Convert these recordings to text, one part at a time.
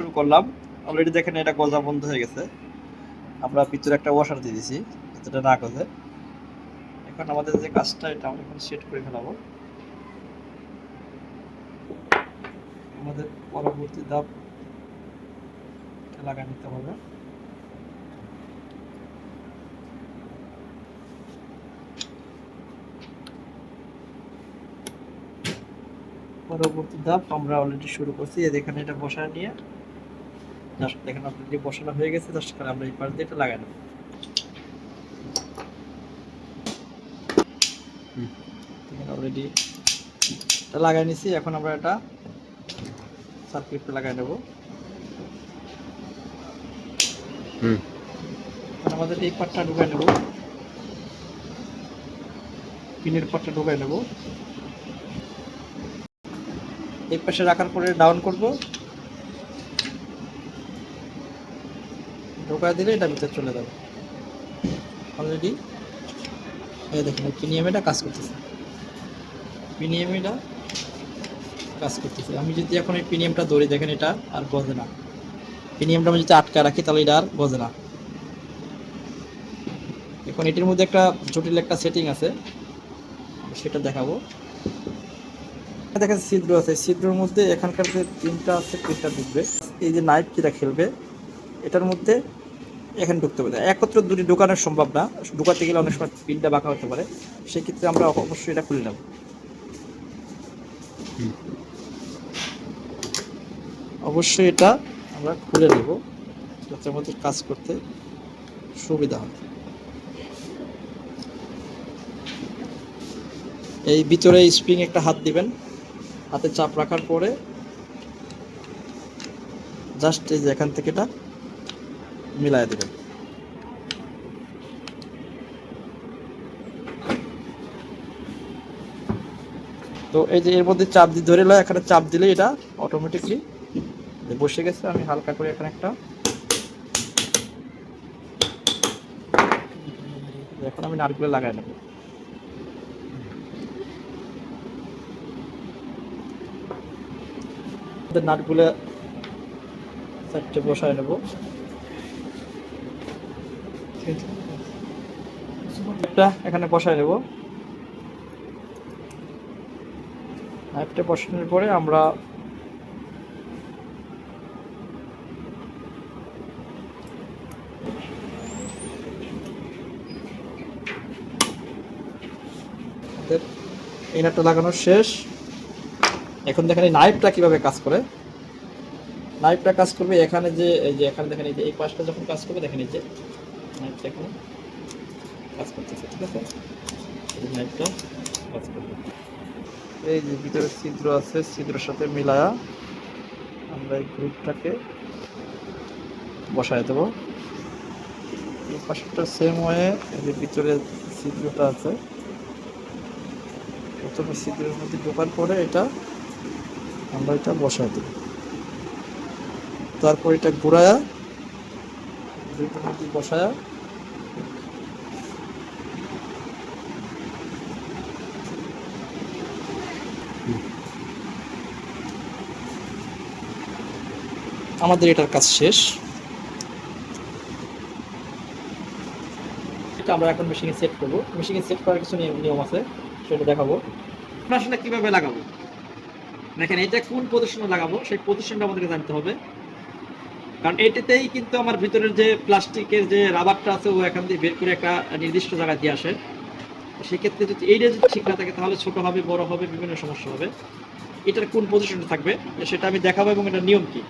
শুরু করলাম। অলরেডি দেখেন এটা গজা বন্ধ হয়ে গেছে। আমরা ভিতরে একটা ওয়াশার দিয়ে দিছি, যাতে না গজে। এখন আমাদের যে কাজটা, এটা আমরা এখন সেট করে ফেলাবো। আমাদের পরবর্তী ধাপ লাগা নিতে হবে। পরবর্তী ধাপ আমরা অলরেডি শুরু করছি। এই দেখেন এটা বসায় নিয়ে দেখেন অলরেডি বসানো হয়ে গেছে জাস্ট করে আমরা এই পাশ দিয়ে এটা লাগাই নেব। অলরেডি এটা লাগাই নিছি এখন আমরা এটা সার্কিটটা লাগাই নেব। আমাদের এই পাটটা ঢুকাই নেব। পিনের পাটটা ঢুকাই নেব। এই পাশে রাখার পরে ডাউন করব। ঢোকা দিলে এটা ভিতরে চলে যাবে। অলরেডি এই দেখেন পিনিএম এটা কাজ করতেছে। পিনিএম এটা কাজ করতেছে। আমি যদি এখন এই পিনিএমটা ধরি, দেখেন এটা আর গজে না। পিনিএমটা আমি যদি আটকা রাখি, তাহলে এটা আর গজে না। এখন এটির মধ্যে একটা জটিল একটা সেটিং আছে। সেটা দেখাবো। দেখেন ছিদ্র আছে। ছিদ্রের মধ্যে এখানকার যে তিনটা আছে পিনটা ঢুকবে এই যে নাইফ যেটা খেলবে এটার মধ্যে এখানে ঢুকতে পারে। একত্র দুটি ঢোকানো সম্ভব না। ঢোকাতে গেলে অনেক সময় পিনটা বাঁকা হতে পারে। সেক্ষেত্রে আমরা অবশ্যই এটা খুলে নেব। অবশ্যই এটা আমরা খুলে নেব। যাতে আমাদের কাজ করতে সুবিধা হয়। এই ভিতরে স্প্রিং একটা হাত দিবেন। হাতে চাপ রাখার পরে জাস্ট এই যে এখান থেকে এটা মিলাই দেবেন। তো এই যে এর মধ্যে চাপ দিয়ে ধরে লয়, এখানে চাপ দিলে এটা অটোমেটিকলি বসে গেছে। আমি হালকা করে এখানে একটা এখন আমি নারকেল লাগাই নেব। নাটগুলো চারটে বসায় নেব। এখানে বসায় নেব। একটা বসানোর পরে আমরা এই লাগানো শেষ। এখন দেখেন এই নাইফটা কীভাবে কাজ করে। নাইফটা কাজ করবে এখানে যে, এই যে এখানে দেখেন এই যে এই পাশটা যখন কাজ করবে, দেখেন এই যে এখানে কাজ করতেছে ঠিক আছে যে কাজ করবে এই যে ভিতরে ছিদ্র আছে, ছিদ্রের সাথে মিলায়া আমরা এই গ্রুপটাকে বসায় দেবো। এই পাশেরটা সেম এই যে ভিতরে ছিদ্রটা আছে। প্রথমে ছিদ্রের মধ্যে ঢোকার পরে এটা আমরা এটা বসায় দেব। তারপর এটা ঘুরায়া আমাদের এটার কাজ শেষ। আমরা এখন মেশিনে সেট করব। মেশিনে সেট করার কিছু নিয়ম আছে, সেটা দেখাবো। আসলে কীভাবে লাগাবো? দেখেন এটা কোন পজিশনে লাগাবো? সেই পজিশনটা আমাদেরকে জানতে হবে। কারণ এটাতেই কিন্তু আমার ভিতরের যে প্লাস্টিকের যে রাবারটা আছে, ও এখান দিয়ে বের করে একটা নির্দিষ্ট জায়গায় দিয়ে আসে। সেক্ষেত্রে যদি এইটা যদি ঠিক না থাকে, তাহলে ছোট হবে, বড় হবে, বিভিন্ন সমস্যা হবে। এটার কোন পজিশনে থাকবে, সেটা আমি দেখাবো এবং এটা নিয়ম কি।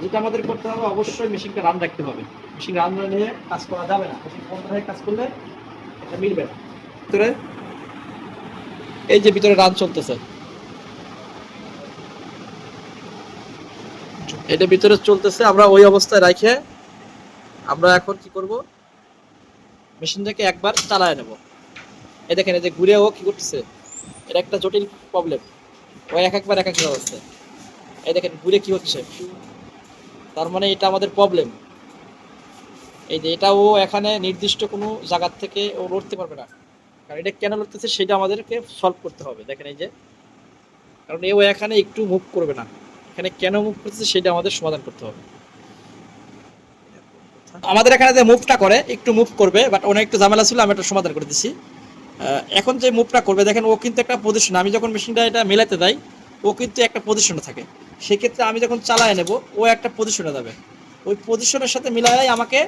যেটা আমাদের করতে হবে, অবশ্যই মেশিনকে রান রাখতে হবে। মেশিন রান না নিয়ে কাজ করা যাবে না। মেশিন বন্ধ হয়ে কাজ করলে এটা মিলবে না। ভিতরে এই যে ভিতরে রান চলতেছে এটা ভিতরে চলতেছে, আমরা ওই অবস্থায় রাখে আমরা এখন কি করব? মেশিনটাকে একবার চালায় নেব। এই দেখেন, এই যে ঘুরে ও কি করতেছে? এটা একটা জটিল প্রবলেম ও এক একবার এক এক হচ্ছে এই দেখেন, ঘুরে কি হচ্ছে? তার মানে এটা আমাদের প্রবলেম এই যে এটা ও এখানে নির্দিষ্ট কোনো জায়গার থেকে ও লড়তে পারবে না। কারণ এটা কেন লড়তেছে সেটা আমাদেরকে সলভ করতে হবে। দেখেন এই যে, কারণ এ ও এখানে একটু মুভ করবে না। এখানে কেন মুভ করতেছে সেটা আমাদের সমাধান করতে হবে। আমাদের এখানে যে মুভটা করে, একটু মুভ করবে বাট অনেক একটু ঝামেলা ছিল, আমি একটা সমাধান করে দিচ্ছি এখন যে মুভটা করবে, দেখেন ও কিন্তু একটা পজিশন আমি যখন মেশিনটা এটা মেলাতে দেই ও কিন্তু একটা পজিশনে থাকে। সেক্ষেত্রে আমি যখন চালায় নেব, ও একটা পজিশনে যাবে। ওই পজিশনের সাথে মিলাই আমাকে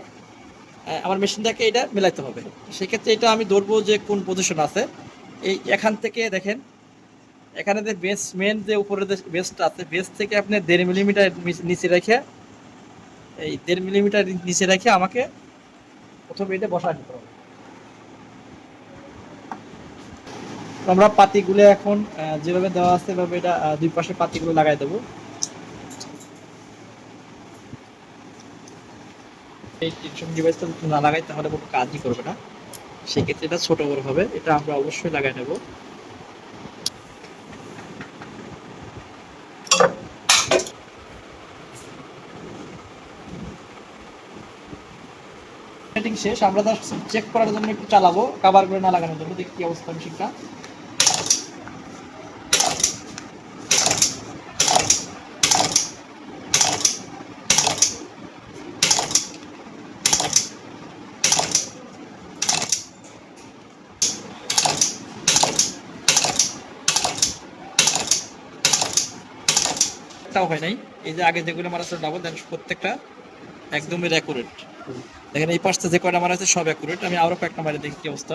আমার মেশিনটাকে এটা মেলাইতে হবে। সেক্ষেত্রে এটা আমি ধরবো যে কোন পজিশন আছে। এই এখান থেকে দেখেন এখানে যে বেস মেন যে উপরে যে বেসটা আছে বেস থেকে আপনি দেড় মিলিমিটার নিচে রেখে, এই দেড় মিলিমিটার নিচে রেখে আমাকে প্রথমে এটা বসা দিতে হবে। আমরা পাতিগুলো এখন যেভাবে দেওয়া আছে এভাবে এটা দুই পাশে পাতিগুলো লাগাই দেবো। না লাগাই, তাহলে কোনো কাজই করবে না। সেক্ষেত্রে এটা ছোট বড় হবে, এটা আমরা অবশ্যই লাগাই নেব সেটিং শেষ, আমরা জাস্ট চেক করার জন্য একটু চালাবো কাভার করে না লাগানোর জন্য, দেখি কি অবস্থা মেশিনটা একটাও হয় নাই। এই যে আগে যেগুলো মারা ছিল ডাবল দেন প্রত্যেকটা একদমই অ্যাকুরেট দেখেন এই পাশটা যে কয়টা মারা আছে সব অ্যাকুরেট আমি আরও কয়েকটা মারি দেখি কি অবস্থা।